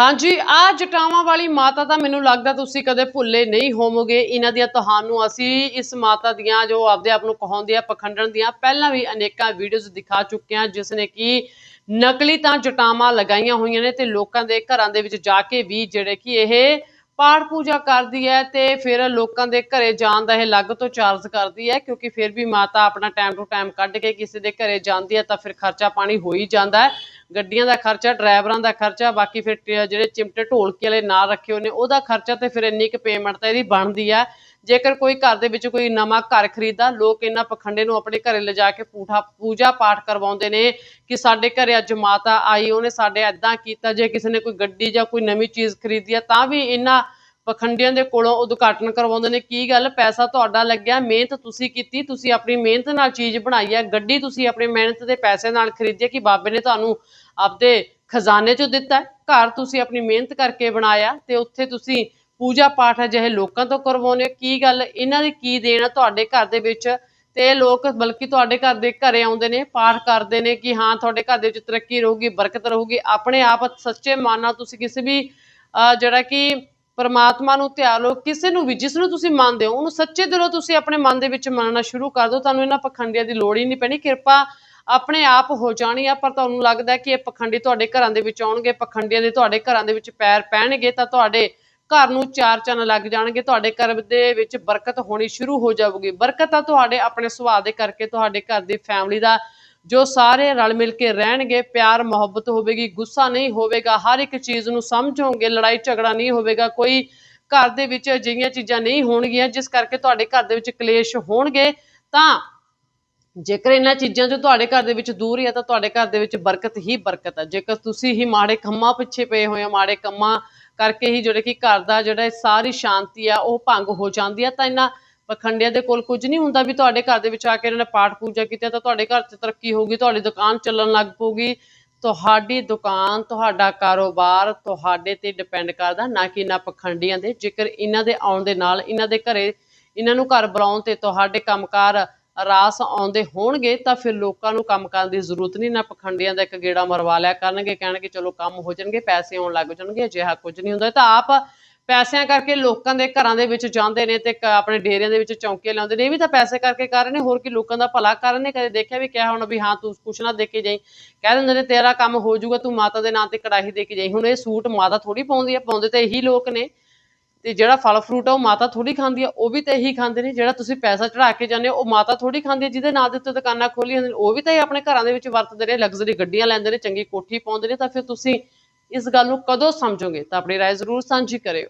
ਹਾਂਜੀ, ਆ ਜਟਾਵਾਂ ਵਾਲੀ ਮਾਤਾ ਤਾਂ ਮੈਨੂੰ ਲੱਗਦਾ ਤੁਸੀਂ ਕਦੇ ਭੁੱਲੇ ਨਹੀਂ ਹੋਵੋਗੇ। ਇਹਨਾਂ ਦੀਆਂ ਤੁਹਾਨੂੰ ਅਸੀਂ ਇਸ ਮਾਤਾ ਦੀਆਂ ਜੋ ਆਪਦੇ ਆਪ ਨੂੰ ਕਹਾਉਂਦੇ ਆ, ਪਖੰਡਣ ਦੀਆਂ, ਪਹਿਲਾਂ ਵੀ ਅਨੇਕਾਂ ਵੀਡੀਓਜ਼ ਦਿਖਾ ਚੁੱਕੇ ਹਾਂ, ਜਿਸ ਨੇ ਕਿ ਨਕਲੀ ਤਾਂ ਜਟਾਵਾਂ ਲਗਾਈਆਂ ਹੋਈਆਂ ਨੇ ਤੇ ਲੋਕਾਂ ਦੇ ਘਰਾਂ ਦੇ ਵਿੱਚ ਜਾ ਕੇ ਵੀ ਜਿਹੜੇ ਕਿ ਇਹ ਪਾਠ ਪੂਜਾ ਕਰਦੀ ਹੈ ਤੇ ਫਿਰ ਲੋਕਾਂ ਦੇ ਘਰੇ ਜਾਣ ਦਾ ਇਹ ਅਲੱਗ ਤੋਂ ਚਾਰਜ ਕਰਦੀ ਹੈ, ਕਿਉਂਕਿ ਫਿਰ ਵੀ ਮਾਤਾ ਆਪਣਾ ਟਾਈਮ ਟੂ ਟਾਈਮ ਕੱਢ ਕੇ ਕਿਸੇ ਦੇ ਘਰੇ ਜਾਂਦੀ ਹੈ ਤਾਂ ਫਿਰ ਖਰਚਾ ਪਾਣੀ ਹੋ ਹੀ ਜਾਂਦਾ ਹੈ। ਗੱਡੀਆਂ ਦਾ ਖਰਚਾ, ਡਰਾਈਵਰਾਂ ਦਾ ਖਰਚਾ, ਬਾਕੀ ਫਿਰ ਟ- ਜਿਹੜੇ ਚਿਮਟੇ ਢੋਲਕੀ ਵਾਲੇ ਨਾਲ ਰੱਖੇ ਹੋਏ ਨੇ, ਉਹਦਾ ਖਰਚਾ ਤੇ ਫਿਰ ਇੰਨੀ ਕੁ ਪੇਮੈਂਟ ਤਾਂ ਇਹਦੀ ਬਣਦੀ ਆ ਜੇਕਰ ਕੋਈ ਘਰ ਦੇ ਵਿੱਚ ਕੋਈ ਨਵਾਂ ਘਰ ਖਰੀਦਾ ਲੋਕ ਇਹਨਾਂ ਪਖੰਡੇ ਨੂੰ ਆਪਣੇ ਘਰੇ ਲਿਜਾ ਕੇ ਪੂਠਾ, ਪੂਜਾ ਪਾਠ ਕਰਵਾਉਂਦੇ ਨੇ ਕਿ ਸਾਡੇ ਘਰੇ ਅੱਜ ਮਾਤਾ ਆਈ, ਉਹਨੇ ਸਾਡੇ ਐਦਾਂ ਕੀਤਾ, ਜੇ ਕਿਸੇ ਨੇ ਕੋਈ ਗੱਡੀ ਜਾਂ ਕੋਈ ਨਵੀਂ ਚੀਜ਼ ਖਰੀਦੀ ਆ, ਤਾਂ ਵੀ ਇਹਨਾਂ ਪਖੰਡੀਆਂ ਦੇ ਕੋਲੋਂ ਉਦਘਾਟਨ ਕਰਵਾਉਂਦੇ ਨੇ। ਕੀ ਗੱਲ? ਪੈਸਾ ਤੁਹਾਡਾ ਲੱਗਿਆ, ਮਿਹਨਤ ਤੁਸੀਂ ਕੀਤੀ, ਤੁਸੀਂ ਆਪਣੀ ਮਿਹਨਤ ਨਾਲ ਚੀਜ਼ ਬਣਾਈ ਹੈ ਗੱਡੀ ਤੁਸੀਂ ਆਪਣੀ ਮਿਹਨਤ ਦੇ ਪੈਸੇ ਨਾਲ ਖਰੀਦੀ ਹੈ ਕਿ ਬਾਬੇ ਨੇ ਤੁਹਾਨੂੰ ਆਪਦੇ ਖਜ਼ਾਨੇ ਚੋਂ ਦਿੱਤਾ। ਘਰ ਤੁਸੀਂ ਆਪਣੀ ਮਿਹਨਤ ਕਰਕੇ ਬਣਾਇਆ ਤੇ ਉੱਥੇ ਤੁਸੀਂ ਪੂਜਾ ਪਾਠ ਅਜਿਹੇ ਲੋਕਾਂ ਤੋਂ ਕਰਵਾਉਂਦੇ ਹੋ? ਕੀ ਗੱਲ? ਇਹਨਾਂ ਦੀ ਕੀ ਦੇਣ ਆ ਤੁਹਾਡੇ ਘਰ ਦੇ ਵਿੱਚ? ਤੇ ਇਹ ਲੋਕ ਬਲਕਿ ਤੁਹਾਡੇ ਘਰ ਦੇ ਘਰੇ ਆਉਂਦੇ ਨੇ, ਪਾਠ ਕਰਦੇ ਨੇ ਕਿ ਹਾਂ, ਤੁਹਾਡੇ ਘਰ ਦੇ ਵਿੱਚ ਤਰੱਕੀ ਰਹੂਗੀ, ਬਰਕਤ ਰਹੂਗੀ। ਆਪਣੇ ਆਪ ਸੱਚੇ ਮਨ ਨਾਲ ਤੁਸੀਂ ਕਿਸੇ ਵੀ ਜਿਹੜਾ ਕਿ ਪਰਮਾਤਮਾ ਨੂੰ ਧਿਆਨ ਲਓ, ਕਿਸੇ ਨੂੰ ਵੀ, ਜਿਸ ਨੂੰ ਤੁਸੀਂ ਮੰਨਦੇ ਹੋ, ਉਹਨੂੰ ਸੱਚੇ ਦਿਲੋਂ ਤੁਸੀਂ ਆਪਣੇ ਮਨ ਦੇ ਵਿੱਚ ਮੰਨਣਾ ਸ਼ੁਰੂ ਕਰ ਦਿਓ। ਤੁਹਾਨੂੰ ਇਹਨਾਂ ਪਖੰਡੀਆਂ ਦੀ ਲੋੜ ਹੀ ਨਹੀਂ ਪੈਣੀ। ਕਿਰਪਾ ਆਪਣੇ ਆਪ ਹੋ ਜਾਣੀ ਆ, ਪਰ ਤੁਹਾਨੂੰ ਲੱਗਦਾ ਕਿ ਇਹ ਪਖੰਡੀ ਤੁਹਾਡੇ ਘਰਾਂ ਦੇ ਵਿੱਚ ਆਉਣਗੇ, ਪਖੰਡੀਆਂ ਦੇ ਤੁਹਾਡੇ ਘਰਾਂ ਦੇ ਵਿੱਚ ਪੈਰ ਪੈਣਗੇ, ਤਾਂ ਤੁਹਾਡੇ ਘਰ ਨੂੰ ਚਾਰ ਚੰਨ ਲੱਗ ਜਾਣਗੇ, ਤੁਹਾਡੇ ਘਰ ਦੇ ਵਿੱਚ ਬਰਕਤ ਹੋਣੀ ਸ਼ੁਰੂ ਹੋ ਜਾਊਗੀ। ਬਰਕਤ ਤਾਂ ਤੁਹਾਡੇ ਆਪਣੇ ਸੁਭਾਅ ਦੇ ਕਰਕੇ ਤੁਹਾਡੇ ਘਰ ਦੀ ਫੈਮਿਲੀ ਦਾ, ਜੋ ਸਾਰੇ ਰਲ ਮਿਲ ਕੇ ਰਹਿਣਗੇ, ਪਿਆਰ, ਮੁਹੱਬਤ ਹੋਵੇਗੀ, ਗੁੱਸਾ ਨਹੀਂ ਹੋਵੇਗਾ, ਹਰ ਇੱਕ ਚੀਜ਼ ਨੂੰ ਸਮਝੋਗੇ, ਲੜਾਈ ਝਗੜਾ ਨਹੀਂ ਹੋਵੇਗਾ, ਕੋਈ ਘਰ ਦੇ ਵਿੱਚ ਅਜਿਹੀਆਂ ਚੀਜ਼ਾਂ ਨਹੀਂ ਹੋਣਗੀਆਂ, ਜਿਸ ਕਰਕੇ ਤੁਹਾਡੇ ਘਰ ਦੇ ਵਿੱਚ ਕਲੇਸ਼ ਹੋਣਗੇ, ਤਾਂ ਜੇਕਰ ਇਹਨਾਂ ਚੀਜ਼ਾਂ ਤੋਂ ਤੁਹਾਡੇ ਘਰ ਦੇ ਵਿੱਚ ਦੂਰ ਹੀ ਹੈ ਤਾਂ ਤੁਹਾਡੇ ਘਰ ਦੇ ਵਿੱਚ ਬਰਕਤ ਹੀ ਬਰਕਤ ਹੈ ਜੇਕਰ ਤੁਸੀਂ ਹੀ ਮਾੜੇ ਕੰਮਾਂ ਪਿੱਛੇ ਪਏ ਹੋਏ ਹੋ, ਮਾੜੇ ਕੰਮਾਂ ਕਰਕੇ ਹੀ ਜਿਹੜੇ ਕਿ ਘਰ ਦਾ ਜਿਹੜਾ ਸਾਰੀ ਸ਼ਾਂਤੀ ਆ, ਉਹ ਭੰਗ ਹੋ ਜਾਂਦੀ ਆ, ਤਾਂ ਇਹਨਾਂ ਪਖੰਡਿਆਂ ਦੇ ਕੋਲ ਕੁਝ ਨਹੀਂ ਹੁੰਦਾ ਵੀ ਤੁਹਾਡੇ ਘਰ ਦੇ ਵਿੱਚ ਆ ਕੇ ਇਹਨਾਂ ਨੇ ਪਾਠ ਪੂਜਾ ਕੀਤੀ ਤਾਂ ਤੁਹਾਡੇ ਘਰ 'ਚ ਤਰੱਕੀ ਹੋਊਗੀ, ਤੁਹਾਡੀ ਦੁਕਾਨ ਚੱਲਣ ਲੱਗ ਪਊਗੀ। ਤੁਹਾਡੀ ਦੁਕਾਨ, ਤੁਹਾਡਾ ਕਾਰੋਬਾਰ ਤੁਹਾਡੇ ਤੇ ਡਿਪੈਂਡ ਕਰਦਾ, ਨਾ ਕਿ ਇਹਨਾਂ ਪਖੰਡੀਆਂ ਦੇ। ਜੇਕਰ ਇਹਨਾਂ ਦੇ ਆਉਣ ਦੇ ਨਾਲ, ਇਹਨਾਂ ਦੇ ਘਰੇ, ਇਹਨਾਂ ਨੂੰ ਘਰ ਬੁਲਾਉਣ ਤੇ ਤੁਹਾਡੇ ਕੰਮਕਾਰ ਰਾਸ ਆਉਂਦੇ ਹੋਣਗੇ ਤਾਂ ਫਿਰ ਲੋਕਾਂ ਨੂੰ ਕੰਮ ਕਰਨ ਦੀ ਜ਼ਰੂਰਤ ਨਹੀਂ, ਨਾ ਪਖੰਡੀਆਂ ਦਾ ਇੱਕ ਗੇੜਾ ਮਰਵਾ ਲਿਆ ਕਰਨਗੇ, ਕਹਿਣਗੇ ਚਲੋ ਕੰਮ ਹੋ ਜਾਣਗੇ, ਪੈਸੇ ਆਉਣ ਲੱਗ ਜਾਣਗੇ, ਅਜਿਹਾ ਕੁਝ ਨਹੀਂ ਹੁੰਦਾ। ਤਾਂ ਆਪ ਪੈਸਿਆਂ ਕਰਕੇ ਲੋਕਾਂ ਦੇ ਘਰਾਂ ਦੇ ਵਿੱਚ ਜਾਂਦੇ ਨੇ ਤੇ ਆਪਣੇ ਡੇਰਿਆਂ ਦੇ ਵਿੱਚ ਚੌਂਕੇ ਲਾਉਂਦੇ ਨੇ, ਇਹ ਵੀ ਤਾਂ ਪੈਸੇ ਕਰਕੇ ਕਰ ਰਹੇ ਨੇ, ਹੋਰ ਕੀ ਲੋਕਾਂ ਦਾ ਭਲਾ ਕਰ ਰਹੇ ਨੇ, ਕਦੇ ਦੇਖਿਆ ਵੀ ਕਿਹਾ ਹੁਣ ਵੀ ਹਾਂ ਤੂੰ ਕੁਛ ਨਾ ਦੇ ਕੇ ਜਾਈ। ਕਹਿ ਦਿੰਦੇ ਨੇ, ਤੇਰਾ ਕੰਮ ਹੋ ਜਾਊਗਾ, ਤੂੰ ਮਾਤਾ ਦੇ ਨਾਂ ਤੇ ਕੜਾਹੀ ਦੇ ਕੇ ਜਾਈ। ਹੁਣ ਇਹ ਸੂਟ ਮਾਤਾ ਥੋੜੀ ਪਾਉਂਦੀ ਆ, ਪਾਉਂਦੇ ਤੇ ਇਹੀ ਲੋਕ ਨੇ। ਤੇ ਜਿਹੜਾ ਫਲ ਫਰੂਟ ਆ ਉਹ ਮਾਤਾ ਥੋੜੀ ਖਾਂਦੀ ਆ, ਉਹ ਵੀ ਤਾਂ ਇਹੀ ਖਾਂਦੇ ਨੇ, ਜਿਹੜਾ ਤੁਸੀਂ ਪੈਸਾ ਚੜਾ ਕੇ ਜਾਂਦੇ ਹੋ, ਉਹ ਮਾਤਾ ਥੋੜੀ ਖਾਂਦੀ ਆ, ਜਿਹਦੇ ਨਾਂ ਦੇ ਉੱਤੇ ਦੁਕਾਨਾਂ ਖੋਲੀਆਂ ਹੁੰਦੀਆਂ ਨੇ, ਉਹ ਵੀ ਤਾਂ ਇਹ ਆਪਣੇ ਘਰਾਂ ਦੇ ਵਿੱਚ ਵਰਤਦੇ ਨੇ ਲਗਜ਼ਰੀ ਗੱਡੀਆਂ ਲੈਂਦੇ ਨੇ, ਚੰਗੀ ਕੋਠੀ ਪਾਉਂਦੇ ਨੇ, ਤਾਂ ਫਿਰ ਤੁਸੀਂ ਇਸ ਗੱਲ ਨੂੰ ਕਦੋਂ ਸਮਝੋਗੇ? ਤਾਂ ਆਪਣੀ ਰਾਏ ਜ਼ਰੂਰ ਸਾਂਝੀ ਕਰਿਓ।